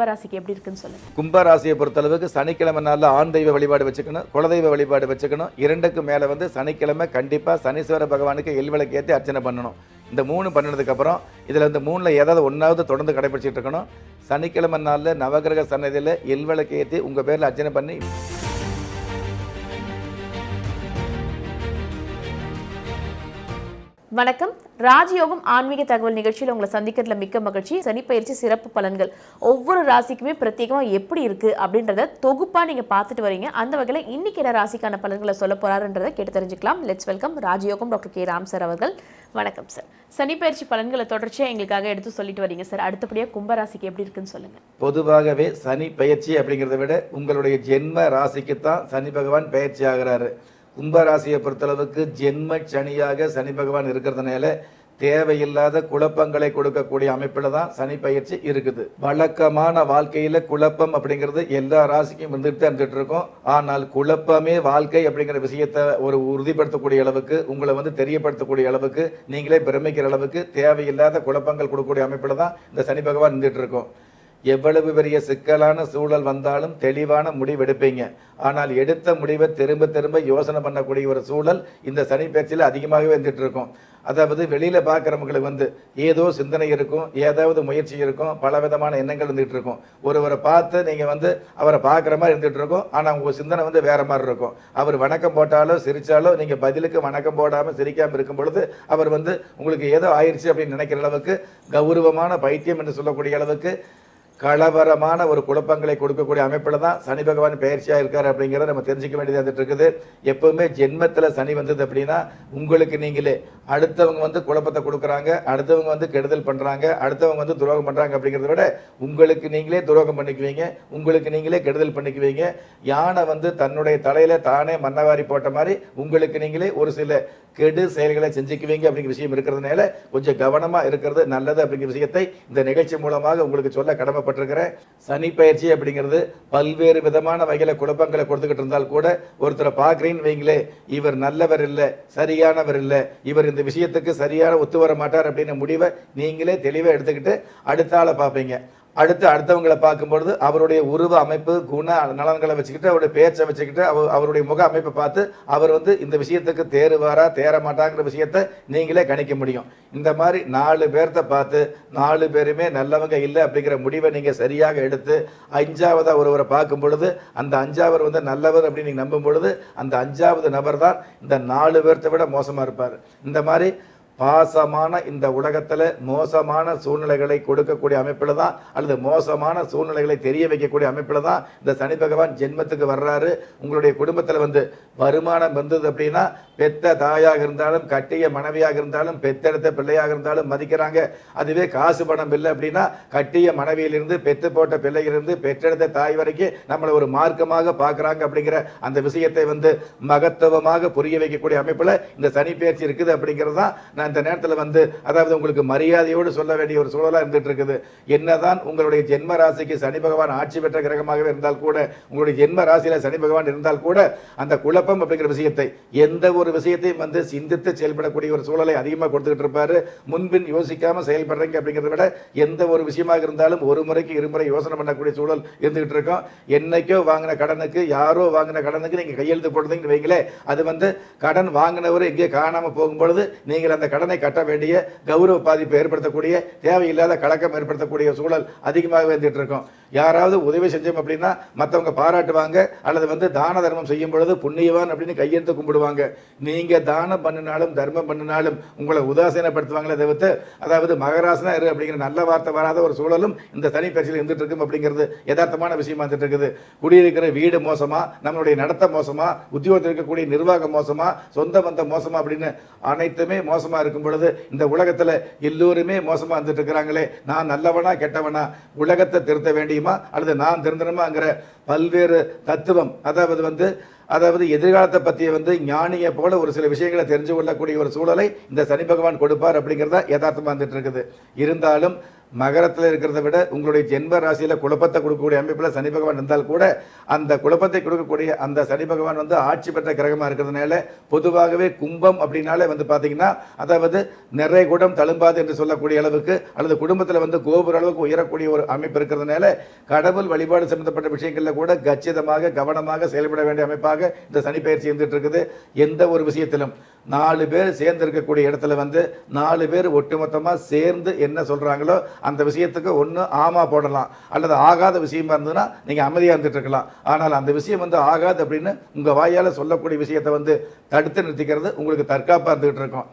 கும்பராசிக்கு எப்படி இருக்குன்னு சொல்லுங்க. கும்பராசியை பொறுத்தளவுக்கு சனிக்கிழமை நாளில் ஆண் தெய்வ வழிபாடு வச்சுக்கணும் குலதெய்வ வழிபாடு வச்சுக்கணும். இரண்டுக்கு மேலே வந்து சனிக்கிழமை கண்டிப்பாக சனீஸ்வர பகவானுக்கு எல்விளக்கு ஏற்றி அர்ச்சனை பண்ணணும். இந்த மூணு பண்ணினதுக்கப்புறம் இதில் இந்த மூணில் ஏதாவது ஒன்றாவது தொடர்ந்து கடைபிடிச்சிட்டு இருக்கணும். சனிக்கிழமை நாளில் நவகிரக சன்னதியில் எல்விளக்கு ஏற்றி உங்கள் பேரில் அர்ச்சனை பண்ணி வணக்கம். ராஜயோகம் ஆன்மீக தகவல் நிகழ்ச்சியில் உங்களை சந்திக்கிறதுல மிக்க மகிழ்ச்சி. சனிப்பயிற்சி சிறப்பு பலன்கள் ஒவ்வொரு ராசிக்குமே பிரத்யேகமாக எப்படி இருக்கு அப்படின்றத தொகுப்பாக நீங்கள் பார்த்துட்டு வரீங்க. அந்த வகையில் இன்னைக்கு என்ன ராசிக்கான பலன்களை சொல்ல போறாருன்றதை கேட்டு தெரிஞ்சுக்கலாம். Let's welcome Rajayogam doctor K. Ram sir அவர்கள். வணக்கம் சார் சனிப்பயிற்சி பலன்களை தொடர்ச்சியாக எங்களுக்காக எடுத்து சொல்லிட்டு வரீங்க சார் அடுத்தபடியாக கும்பராசிக்கு எப்படி இருக்குன்னு சொல்லுங்க. பொதுவாகவே சனி பயிற்சி அப்படிங்கிறத விட உங்களுடைய ஜென்ம ராசிக்கு தான் சனி பகவான் பயிற்சி ஆகிறாரு. கும்பராசியை பொறுத்தளவுக்கு ஜென்ம சனியாக சனி பகவான் இருக்கிறதுனால தேவையில்லாத குழப்பங்களை கொடுக்கக்கூடிய அமைப்பில் தான் சனி பயிற்சி இருக்குது. வழக்கமான வாழ்க்கையில் குழப்பம் அப்படிங்கிறது எல்லா ராசிக்கும் வந்துட்டு தான் இருந்துட்டு இருக்கும். ஆனால் குழப்பமே வாழ்க்கை அப்படிங்கிற விஷயத்தை ஒரு உறுதிப்படுத்தக்கூடிய அளவுக்கு உங்களை வந்து தெரியப்படுத்தக்கூடிய அளவுக்கு நீங்களே பிரமிக்கிற அளவுக்கு தேவையில்லாத குழப்பங்கள் கொடுக்கக்கூடிய அமைப்பில் தான் இந்த சனி பகவான் இருந்துட்டு இருக்கும். எவ்வளவு பெரிய சிக்கலான சூழல் வந்தாலும் தெளிவான முடிவெடுப்பீங்க. ஆனால் எடுத்த முடிவை திரும்ப திரும்ப யோசனை பண்ணக்கூடிய ஒரு சூழல் இந்த சனி பயிற்சியில் அதிகமாகவே வந்துட்டு இருக்கும். அதாவது வெளியில் பார்க்குறவங்களுக்கு வந்து ஏதோ சிந்தனை இருக்கும் ஏதாவது முயற்சி இருக்கும் பல விதமான எண்ணங்கள் இருந்துகிட்டு இருக்கும். ஒருவரை பார்த்து நீங்கள் வந்து அவரை பார்க்குற மாதிரி இருந்துகிட்டு இருக்கும். ஆனால் உங்கள் சிந்தனை வந்து வேறு மாதிரி இருக்கும். அவர் வணக்கம் போட்டாலோ சிரித்தாலோ நீங்கள் பதிலுக்கு வணக்கம் போடாமல் சிரிக்காமல் இருக்கும் பொழுது அவர் வந்து உங்களுக்கு ஏதோ ஆயிடுச்சு அப்படின்னு நினைக்கிற அளவுக்கு கௌரவமான பைத்தியம் என்று சொல்லக்கூடிய அளவுக்கு கலவரமான ஒரு குழப்பங்களை கொடுக்கக்கூடிய அமைப்பில் தான் சனி பகவான் பயிற்சியாக இருக்கார் அப்படிங்கிறத நம்ம தெரிஞ்சுக்க வேண்டியது வந்துட்டு இருக்குது எப்போவுமே ஜென்மத்தில் சனி வந்தது அப்படின்னா உங்களுக்கு நீங்களே அடுத்தவங்க வந்து குழப்பத்தை கொடுக்குறாங்க அடுத்தவங்க வந்து கெடுதல் பண்ணுறாங்க அடுத்தவங்க வந்து துரோகம் பண்ணுறாங்க அப்படிங்கிறத விட உங்களுக்கு நீங்களே துரோகம் பண்ணிக்குவீங்க உங்களுக்கு நீங்களே கெடுதல் பண்ணிக்குவீங்க. யானை வந்து தன்னுடைய தலையில் தானே மன்னவாரி போட்ட மாதிரி உங்களுக்கு நீங்களே ஒரு சில கெடு செயல்களை செஞ்சுக்குவீங்க அப்படிங்கிற விஷயம் இருக்கிறதுனால கொஞ்சம் கவனமாக இருக்கிறது நல்லது அப்படிங்கிற விஷயத்தை இந்த நிகழ்ச்சி மூலமாக உங்களுக்கு சொல்ல கடமைப்பட்டிருக்கிறேன் சனி பயிற்சி அப்படிங்கிறது பல்வேறு விதமான வகையில் குழப்பங்களை கொடுத்துக்கிட்டு இருந்தால் கூட ஒருத்தரை பார்க்குறீன்னு வைங்களே இவர் நல்லவர் இல்லை சரியானவர் இல்லை இவர் இந்த விஷயத்துக்கு சரியான ஒத்து வர மாட்டார் அப்படின்ற முடிவை நீங்களே தெளிவாக எடுத்துக்கிட்டு அடுத்த ஆளை பார்ப்பீங்க. அடுத்து அடுத்தவங்களை பார்க்கும்பொழுது அவருடைய உருவ அமைப்பு குண நலன்களை வச்சுக்கிட்டு அவருடைய பேச்சை வச்சுக்கிட்டு அவர் அவருடைய முக அமைப்பை பார்த்து அவர் வந்து இந்த விஷயத்துக்கு தேறுவாரா தேற மாட்டாங்கிற விஷயத்தை நீங்களே கணிக்க முடியும். இந்த மாதிரி நாலு பேர்த்த பார்த்து நாலு பேருமே நல்லவங்க இல்லை அப்படிங்கிற முடிவை நீங்கள் சரியாக எடுத்து அஞ்சாவதாக ஒருவரை பார்க்கும் பொழுது அந்த அஞ்சாவர் வந்து நல்லவர் அப்படின்னு நீங்கள் நம்பும் பொழுது அந்த அஞ்சாவது நபர் தான் இந்த நாலு பேர்த்த விட மோசமாக இருப்பார். இந்த மாதிரி பாசமான இந்த உலகத்தில் மோசமான சூழ்நிலைகளை கொடுக்கக்கூடிய அமைப்பில் தான் அல்லது மோசமான சூழ்நிலைகளை தெரிய வைக்கக்கூடிய அமைப்பில் தான் இந்த சனி பகவான் ஜென்மத்துக்கு வர்றாரு. உங்களுடைய குடும்பத்தில் வந்து வருமானம் வந்தது அப்படின்னா பெத்த தாயாக இருந்தாலும் கட்டிய மனைவியாக இருந்தாலும் பெத்தெடுத்த பிள்ளையாக இருந்தாலும் மதிக்கிறாங்க. அதுவே காசு பணம் இல்லை அப்படின்னா கட்டிய மனைவியிலிருந்து பெத்து போட்ட பிள்ளையிலிருந்து பெற்றெடுத்த தாய் வரைக்கும் நம்மளை ஒரு மார்க்கமாக பார்க்குறாங்க அப்படிங்கிற அந்த விஷயத்தை வந்து மகத்துவமாக புரிய வைக்கக்கூடிய அமைப்பில் இந்த சனி பயிற்சி இருக்குது அப்படிங்கிறது தான் நான் இந்த நேரத்தில் வந்து அதாவது உங்களுக்கு மரியாதையோடு சொல்ல வேண்டிய ஒரு சூழலாக இருந்துட்டு இருக்குது என்னதான் உங்களுடைய ஜென்ம ராசிக்கு சனி பகவான் ஆட்சி பெற்ற கிரகமாகவே இருந்தால் கூட உங்களுடைய ஜென்ம ராசியில் சனி பகவான் இருந்தால் கூட அந்த குழப்பம் அப்படிங்கிற விஷயத்தை எந்த ஒரு விஷயத்தையும் வந்து சிந்தித்து செயல்படக்கூடிய ஒரு சூழலை அதிகமாக கொடுத்துக்கிட்டு இருப்பாரு முன்பின் யோசிக்காம செயல்படுறீங்க அப்படிங்கிறத விட எந்த ஒரு விஷயமாக இருந்தாலும் ஒரு முறைக்கு இருமுறை யோசனை பண்ணக்கூடிய சூழல் இருந்துகிட்டு இருக்கோம் என்னைக்கோ வாங்கின கடனுக்கு யாரோ வாங்கின கடனுக்கு நீங்கள் கையெழுத்து போடுறீங்கன்னு வைங்களே அது வந்து கடன் வாங்கினவர் எங்கே காணாமல் போகும்பொழுது நீங்கள் அந்த கடன் கட்ட வேண்டிய கௌரவ பாதிப்பை ஏற்படுத்தக்கூடிய தேவையில்லாத கலக்கம் ஏற்படுத்தக்கூடிய சூழல் அதிகமாக வந்துட்டு இருக்கும். யாராவது உதவி செஞ்சோம் அப்படின்னா மற்றவங்க பாராட்டுவாங்க அல்லது வந்து தான தர்மம் செய்யும் பொழுது புண்ணியவான் அப்படின்னு கையெழுத்து கும்பிடுவாங்க. நீங்க தானம் பண்ணினாலும் தர்மம் பண்ணினாலும் உங்களை உதாசீனப்படுத்துவாங்களே தவிர்த்து அதாவது மகராசனா இரு அப்படிங்கிற நல்ல வார்த்தை வராத ஒரு சூழலும் இந்த தனி பயிற்சியில் இருந்துட்டு இருக்கும் அப்படிங்கிறது யதார்த்தமான விஷயமா இருந்துட்டு இருக்குது. குடியிருக்கிற வீடு மோசமா நம்மளுடைய நடத்த மோசமா உத்தியோகத்தில் இருக்கக்கூடிய நிர்வாகம் மோசமா சொந்த பந்தம் மோசமா அப்படின்னு அனைத்துமே மோசமா இருக்கும் பொழுது இந்த உலகத்துல எல்லோருமே மோசமா இருந்துட்டு இருக்கிறாங்களே நான் நல்லவனா கெட்டவனா? உலகத்தை திருத்த வேண்டியுமா? அல்லது நான் திருந்தணுமாங்கிற பல்வேறு தத்துவம். அதாவது வந்து அதாவது எதிர்காலத்தை பற்றிய வந்து ஞானியை போல ஒரு சில விஷயங்களை தெரிஞ்சு கொள்ளக்கூடிய ஒரு சூழலை இந்த சனி பகவான் கொடுப்பார் அப்படிங்கிறத யதார்த்தமாக வந்துட்டு இருக்குது இருந்தாலும் மகரத்தில் இருக்கிறத விட உங்களுடைய ஜென்ம ராசியில் குழப்பத்தை கொடுக்கக்கூடிய அமைப்பில் சனி பகவான் இருந்தால் கூட அந்த குழப்பத்தை கொடுக்கக்கூடிய அந்த சனி பகவான் வந்து ஆட்சி பெற்ற கிரகமாக இருக்கிறதுனால பொதுவாகவே கும்பம் அப்படின்னாலே வந்து பார்த்தீங்கன்னா அதாவது நிறைய குடம் தழும்பாது என்று சொல்லக்கூடிய அளவுக்கு அல்லது குடும்பத்தில் வந்து கோபுர அளவுக்கு உயரக்கூடிய ஒரு அமைப்பு இருக்கிறதுனால கடவுள் வழிபாடு சம்பந்தப்பட்ட விஷயங்களில் கூட கச்சிதமாக கவனமாக செயல்பட வேண்டிய அமைப்பாக இந்த சனி பயிற்சி இருந்துட்டு இருக்குது. எந்த ஒரு விஷயத்திலும் நாலு பேர் சேர்ந்து இருக்கக்கூடிய இடத்துல வந்து நாலு பேர் ஒட்டுமொத்தமாக சேர்ந்து என்ன சொல்கிறாங்களோ அந்த விஷயத்துக்கு ஒன்று ஆமா போடலாம். அல்லது ஆகாத விஷயமா இருந்ததுன்னா நீங்கள் அமைதியாக இருந்துட்டு இருக்கலாம். ஆனால் அந்த விஷயம் வந்து ஆகாது அப்படின்னு உங்கள் வாயால் சொல்லக்கூடிய விஷயத்தை வந்து தடுத்து நிறுத்திக்கிறது உங்களுக்கு தற்காப்பாக இருந்துகிட்டு இருக்கும்.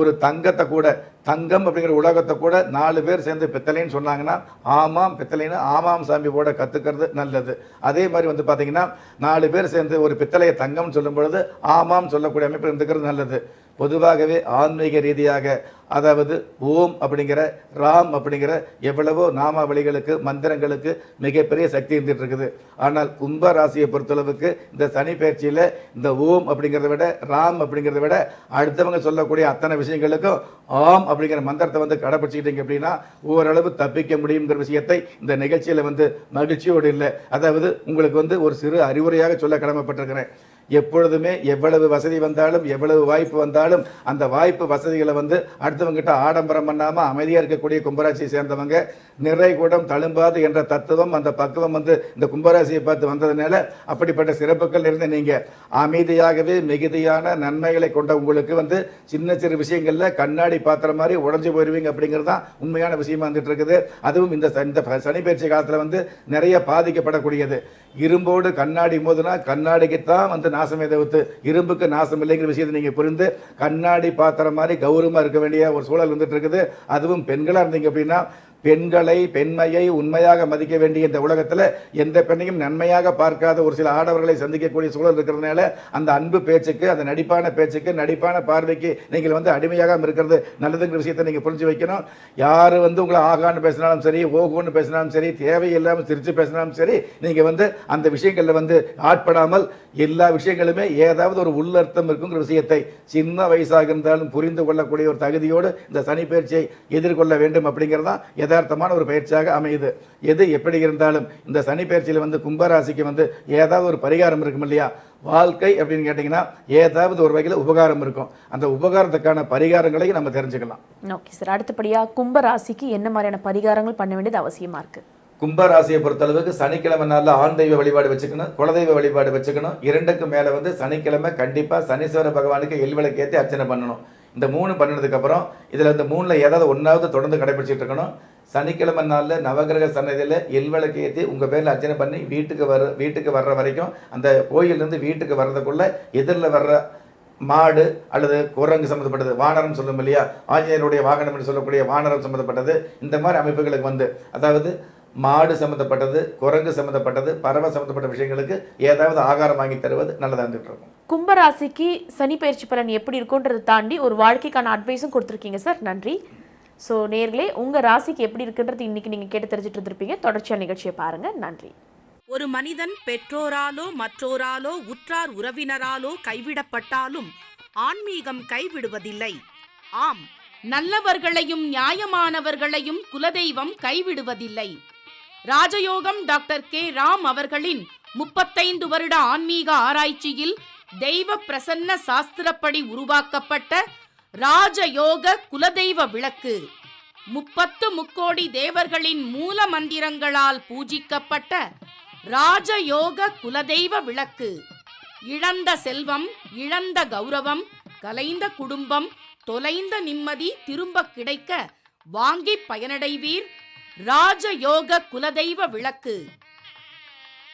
ஒரு தங்கத்தை கூட தங்கம் அப்படிங்கிற உலகத்தை கூட நாலு பேர் சேர்ந்து பித்தளைன்னு சொன்னாங்கன்னா ஆமாம் பித்தளைன்னு ஆமாம் சாமி போட கற்றுக்கிறது நல்லது. அதே மாதிரி வந்து பார்த்தீங்கன்னா நாலு பேர் சேர்ந்து ஒரு பித்தளையை தங்கம்னு சொல்லும் பொழுது ஆமாம் சொல்லக்கூடிய அமைப்பு இருந்துக்கிறது நல்லது. பொதுவாகவே ஆன்மீக ரீதியாக அதாவது ஓம் அப்படிங்கிற ராம் அப்படிங்கிற எவ்வளவோ நாமாவளிகளுக்கு மந்திரங்களுக்கு மிகப்பெரிய சக்தி இருந்துட்டு இருக்குது ஆனால் கும்ப ராசியை பொறுத்தளவுக்கு இந்த சனி பயிற்சியில் இந்த ஓம் அப்படிங்கிறத விட ராம் அப்படிங்கிறத விட அடுத்தவங்க சொல்லக்கூடிய அத்தனை விஷயங்களுக்கும் ஆம் அப்படிங்கிற மந்திரத்தை வந்து கடைபிடிச்சிக்கிட்டீங்க அப்படின்னா ஓரளவு தப்பிக்க முடியுங்கிற விஷயத்தை இந்த நிகழ்ச்சியில் வந்து மகிழ்ச்சியோடு இல்லை. அதாவது உங்களுக்கு வந்து ஒரு சிறு அறிவுரையாக சொல்ல கடமைப்பட்டிருக்கிறேன். எப்பொழுதுமே எவ்வளவு வசதி வந்தாலும் எவ்வளவு வாய்ப்பு வந்தாலும் அந்த வாய்ப்பு வசதிகளை வந்து அடுத்தவங்ககிட்ட ஆடம்பரம் பண்ணாமல் அமைதியாக இருக்கக்கூடிய கும்பராசியை சேர்ந்தவங்க நிறை கூடம் தழும்பாது என்ற தத்துவம் அந்த பக்குவம் வந்து இந்த கும்பராசியை பார்த்து வந்ததுனால அப்படிப்பட்ட சிறப்புகள் இருந்து நீங்கள் அமைதியாகவே மிகுதியான நன்மைகளை கொண்ட உங்களுக்கு வந்து சின்ன சிறு விஷயங்களில் கண்ணாடி பாத்திரம் மாதிரி உடஞ்சி போயிருவீங்க அப்படிங்கிறது தான் உண்மையான விஷயமா வந்துட்டு இருக்குது. அதுவும் இந்த இந்த சனி பயிற்சி காலத்தில் வந்து நிறைய பாதிக்கப்படக்கூடியது. இரும்போடு கண்ணாடி மோதுனா கண்ணாடிக்குத்தான் வந்து நாசமே தவிர்த்து இரும்புக்கு நாசம் இல்லைங்கிற விஷயத்தை நீங்கள் புரிந்து கண்ணாடி பாத்திரம் மாதிரி கௌரவமாக இருக்க வேண்டிய ஒரு சூழல் வந்துட்டு இருக்குது. அதுவும் பெண்களாக இருந்தீங்க அப்படின்னா பெண்களை பெண்மையை உண்மையாக மதிக்க வேண்டிய இந்த உலகத்தில் எந்த பெண்ணையும் நன்மையாக பார்க்காத ஒரு சில ஆடவர்களை சந்திக்கக்கூடிய சூழல் இருக்கிறதுனால அந்த அன்பு பேச்சுக்கு அந்த நடிப்பான பேச்சுக்கு நடிப்பான பார்வைக்கு நீங்கள் வந்து அடிமையாக இருக்கிறது நல்லதுங்கிற விஷயத்தை நீங்கள் புரிஞ்சு வைக்கணும். யார் வந்து உங்களை ஆகான்னு பேசினாலும் சரி ஓகோன்னு பேசினாலும் சரி தேவையில்லாமல் சிரித்து பேசினாலும் சரி நீங்கள் வந்து அந்த விஷயங்களில் வந்து ஆட்படாமல் எல்லா விஷயங்களுமே ஏதாவது ஒரு உள்ளர்த்தம் இருக்குங்கிற விஷயத்தை சின்ன வயசாக இருந்தாலும் புரிந்து கொள்ளக்கூடிய ஒரு தகுதியோடு இந்த சனி பயிற்சியை எதிர்கொள்ள வேண்டும் அப்படிங்கிறது தான் யதார்த்தமான ஒரு பயிற்சியாக அமையுது. எது எப்படி இருந்தாலும் இந்த சனி பயிற்சியில் வந்து கும்பராசிக்கு வந்து ஏதாவது ஒரு பரிகாரம் இருக்கும் இல்லையா? வாழ்க்கை அப்படின்னு கேட்டிங்கன்னா ஏதாவது ஒரு வகையில் உபகாரம் இருக்கும். அந்த உபகாரத்துக்கான பரிகாரங்களை நம்ம தெரிஞ்சுக்கலாம். ஓகே சார் அடுத்தபடியா கும்ப ராசிக்கு என்ன மாதிரியான பரிகாரங்கள் பண்ண வேண்டியது அவசியமா இருக்கு? கும்பராசியை பொறுத்தளவுக்கு சனிக்கிழமை நாளில் ஆண் தெய்வ வழிபாடு வச்சுக்கணும் குலதெய்வ வழிபாடு வச்சுக்கணும். இரண்டுக்கு மேலே வந்து சனிக்கிழமை கண்டிப்பாக சனீஸ்வர பகவானுக்கு எல்விளக்கு ஏற்றி அர்ச்சனை பண்ணணும். இந்த மூணு பண்ணினதுக்கப்புறம் இதில் இந்த மூணில் ஏதாவது ஒன்றாவது தொடர்ந்து கடைபிடிச்சிட்டு இருக்கணும். சனிக்கிழமை நாளில் நவகிரக சன்னதியில் எல்விளக்கு ஏற்றி உங்கள் பேரில் அர்ச்சனை பண்ணி வீட்டுக்கு வர வீட்டுக்கு வர்ற வரைக்கும் அந்த கோயிலேருந்து வீட்டுக்கு வர்றதுக்குள்ளே எதிரில் வர்ற மாடு அல்லது குரங்கு சம்மந்தப்பட்டது வானரம் சொல்லும் இல்லையா? ஆஞ்சநேயருடைய வாகனம் என்று சொல்லக்கூடிய வானரம் சம்மந்தப்பட்டது இந்த மாதிரி அமைப்புகளுக்கு வந்து அதாவது மாடு சம்மந்தப்பட்டது குரங்கு சம்மந்தப்பட்டது பறவை சம்மந்தப்பட்ட விஷயங்களுக்கு ஏதாவது ஆகாரம் வாங்கி தருவது நல்லதாக இருந்துட்டு இருக்கும். கும்ப ராசிக்கு சனி பயிற்சி பலன் எப்படி இருக்குன்றதை தாண்டி ஒரு வாழ்க்கைக்கான அட்வைஸும் கொடுத்துருக்கீங்க சார். நன்றி. ஸோ நேர்களே உங்க ராசிக்கு எப்படி இருக்குன்றது இன்னைக்கு நீங்க கேட்டு தெரிஞ்சுட்டு இருந்திருப்பீங்க. தொடர்ச்சியா நிகழ்ச்சியை பாருங்க. நன்றி. ஒரு மனிதன் பெற்றோராலோ மற்றோராலோ உற்றார் உறவினராலோ கைவிடப்பட்டாலும் ஆன்மீகம் கைவிடுவதில்லை. ஆம் நல்லவர்களையும் நியாயமானவர்களையும் குலதெய்வம் கைவிடுவதில்லை. ராஜயோகம் டாக்டர் கே. ராம் அவர்களின் முப்பத்தைந்து வருட ஆன்மீக ஆராய்ச்சியில் தெய்வ பிரசன்ன சாஸ்திரப்படி உருவாக்கப்பட்ட ராஜயோக குலதெய்வ விளக்கு. முப்பத்து முக்கோடி தேவர்களின் மூல மந்திரங்களால் பூஜிக்கப்பட்ட ராஜயோக குலதெய்வ விளக்கு. இழந்த செல்வம் இழந்த கௌரவம் கலைந்த குடும்பம் தொலைந்த நிம்மதி திரும்ப கிடைக்க வாங்கி பயனடைவீர் ராஜயோக குலதெய்வ விளக்கு.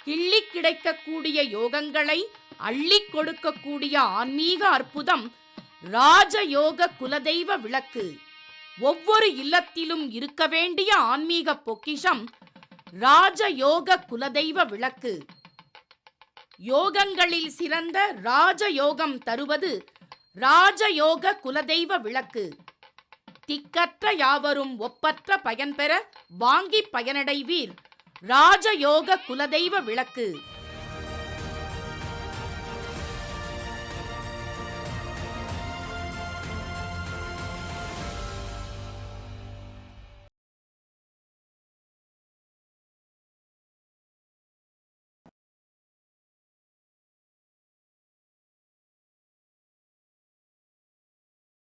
கிள்ளி கிடைக்கக்கூடிய யோகங்களை அள்ளி கொடுக்கக்கூடிய ஆன்மீக அற்புதம் ராஜயோக குலதெய்வ விளக்கு. ஒவ்வொரு இல்லத்திலும் இருக்க வேண்டிய ஆன்மீக பொக்கிஷம் ராஜயோக குலதெய்வ விளக்கு. யோகங்களில் சிறந்த ராஜயோகம் தருவது ராஜயோக குலதெய்வ விளக்கு. திக்கற்ற யாவரும் ஒப்பற்ற பயன்பெற வாங்கி பயனடைவீர். ராஜயோக குலதெய்வ விளக்கு.